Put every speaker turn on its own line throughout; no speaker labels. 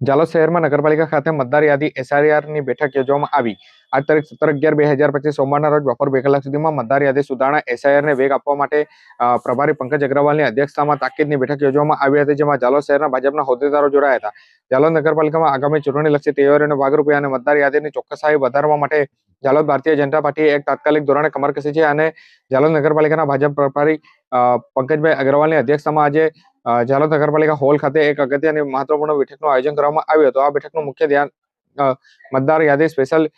જાલોદ શહેરમાં નગરપાલિકા ખાતે મતદાર યાદી એસઆરઆરની બેઠક યોજવામાં આવી. આજ તારીખ સત્તર અગિયાર બે હજાર પચીસ સોમવારના રોજ બપોર બે કલાક સુધીમાં મતદાર યાદી સુધારણા એસઆઈઆરને વેગ આપવા માટે પ્રભારી પંકજ અગ્રવાલની અધ્યક્ષતામાં તાકીદની બેઠક યોજવામાં આવી હતી, જેમાં જાલોદ શહેરના ભાજપના હોદ્દેદારો જોડાયા હતા. જાલોદ નગરપાલિકામાં આગામી ચૂંટણીલક્ષી તૈયારીઓના ભાગરૂપે અને મતદાર યાદીની ચોક્કસાઈ વધારવા માટે જાલોદ ભારતીય જનતા પાર્ટીએ એક તાત્કાલિક ધોરણે કમર કસી છે અને જાલોદ નગરપાલિકાના ભાજપ પ્રભારી પંકજભાઈ અગ્રવાલની અધ્યક્ષતામાં આજે જાલોદ નગરપાલિકા હોલ ખાતે એક અગત્યની મહત્વપૂર્ણ બેઠકનું આયોજન કરવામાં આવ્યું હતું. આ બેઠકનું મુખ્ય ધ્યાન મતદાર યાદી સ્પેશિયલ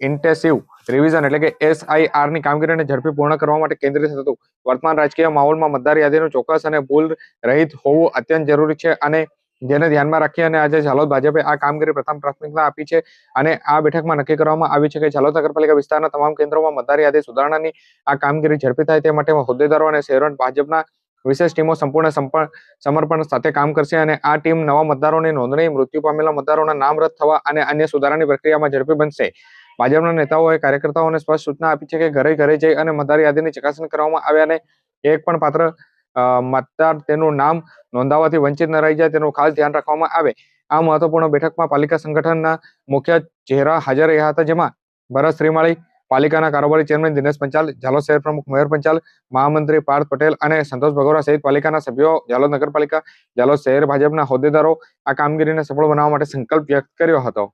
ઇન્ટેન્સિવ રિવિઝન એટલે કે એસઆઈઆરની કામગીરીને ઝડપી પૂર્ણ કરવા માટે કેન્દ્રિત હતું. વર્તમાન રાજકીય માહોલમાં મતદાર યાદીનું ચોક્કસ અને ભૂલ રહિત હોવું અત્યંત જરૂરી છે અને જેને ધ્યાનમાં રાખી અને આજે ઝાલોદ ભાજપે આ કામગીરી પ્રથમ પ્રાથમિકતા આપી છે અને આ બેઠકમાં નક્કી કરવામાં આવ્યું છે કે ઝાલોદ નગરપાલિકા વિસ્તારના તમામ કેન્દ્રોમાં મતદાર યાદી સુધારણાની આ કામગીરી ઝડપી થાય તે માટે હોદ્દેદારો અને શહેરો ભાજપના વિશેષ ટીમો સંપૂર્ણ સંપ- સમર્પણ સાથે કામ કરશે અને આ ટીમ નવા મતદારોની નોંધણી, મૃત્યુ પામેલા મતદારોના નામ રદ થવા અને અન્ય સુધારાની પ્રક્રિયામાં ઝડપી બનશે. ભાજપના નેતાઓએ કાર્યકર્તાઓને સ્પષ્ટ સૂચના આપી છે કે ઘરે ઘરે જઈ અને મતદાર યાદીની ચકાસણી કરવામાં આવે અને એક પણ પાત્ર મતદાર તેનું નામ નોંધાવવાથી વંચિત ન રહી જાય તેનું ખાસ ધ્યાન રાખવામાં આવે. આ મહત્વપૂર્ણ બેઠકમાં પાલિકા સંગઠનના મુખ્ય ચહેરા હાજર રહ્યા હતા, જેમાં ભરત શ્રીમાળી, પાલિકાના કારોબારી ચેરમેન દિનેશ પંચાલ, ઝાલોદ શહેર પ્રમુખ મયુર પંચાલ, મહામંત્રી પાર્થ પટેલ અને સંતોષ ભગોરા સહિત પાલિકાના સભ્યો, ઝાલોદ નગરપાલિકા, ઝાલોદ શહેર ભાજપના હોદ્દેદારો આ કામગીરીને સફળ બનાવવા માટે સંકલ્પ વ્યક્ત કર્યો હતો.